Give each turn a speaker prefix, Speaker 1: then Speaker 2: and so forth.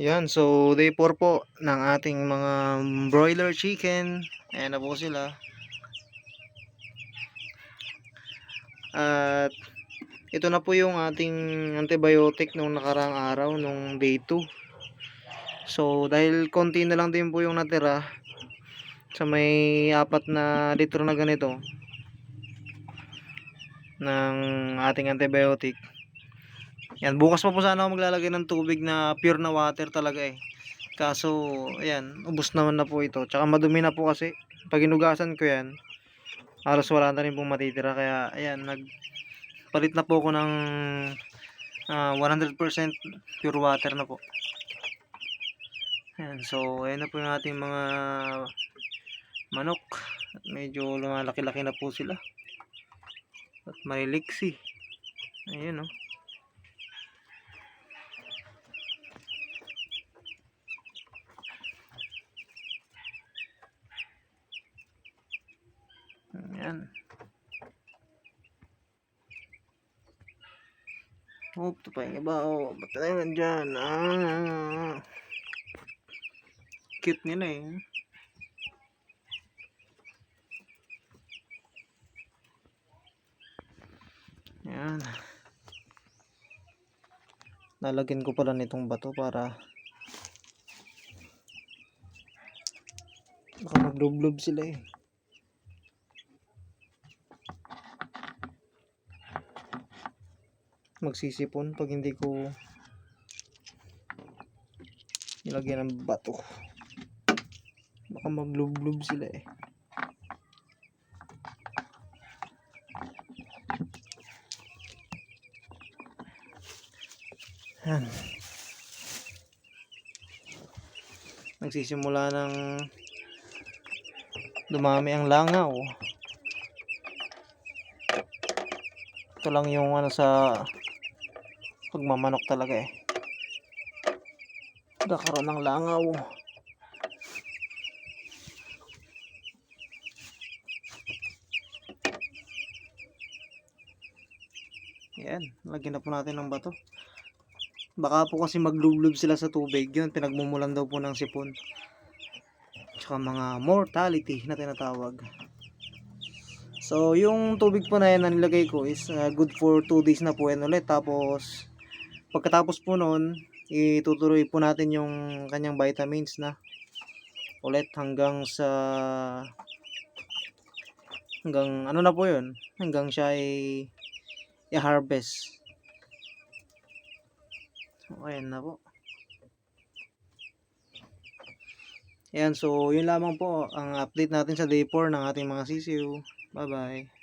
Speaker 1: Yan, so day 4 po ng ating mga broiler chicken. Ayan na po sila. At ito na po yung ating antibiotic nung nakarang araw, nung day 2. So dahil konti na lang din po yung natira sa may apat na litro na ganito ng ating antibiotic. Yan, bukas pa po sana ako maglalagay ng tubig na pure na water talaga eh. Kaso, ayan, ubos naman na po ito. Tsaka madumi na po kasi. Pag inugasan ko yan, halos wala na rin pong matitira. Kaya, ayan, nagpalit na po ako ng ah, 100% pure water na po. Ayan, so, ayan na po yung ating mga manok. Medyo lumalaki-laki na po sila. At maliliksi. Ayan, oh. Ayan. Oh, ito pa yung iba. Oh, ba't tayo nandyan? Ah. Cute nila eh. Ayan. Lalagyan ko pala nitong bato para baka maglublob sila eh. Magsisipon pag hindi ko nilagyan ng bato. Baka maglublob sila eh. Yan. Nagsisimula ng dumami ang langaw. Ito lang yung ano sa pagmamanok talaga eh. Nagkakaroon ng langaw. Yan lagyan na po natin ng bato. Baka po kasi maglublob sila sa tubig. Yun pinagmumulan daw po ng sipon. Tsaka mga mortality na tinatawag. So, yung tubig po na yan na nilagay ko is uh, good for 2 days na po yan ulit. Tapos, pagkatapos po nun, itutuloy po natin yung kanyang vitamins na ulit hanggang sa hanggang ano na po yun hanggang siya ay i-harvest so ayan na po Ayan, so yun lamang po ang update natin sa day 4 ng ating mga sisiw. Bye-bye.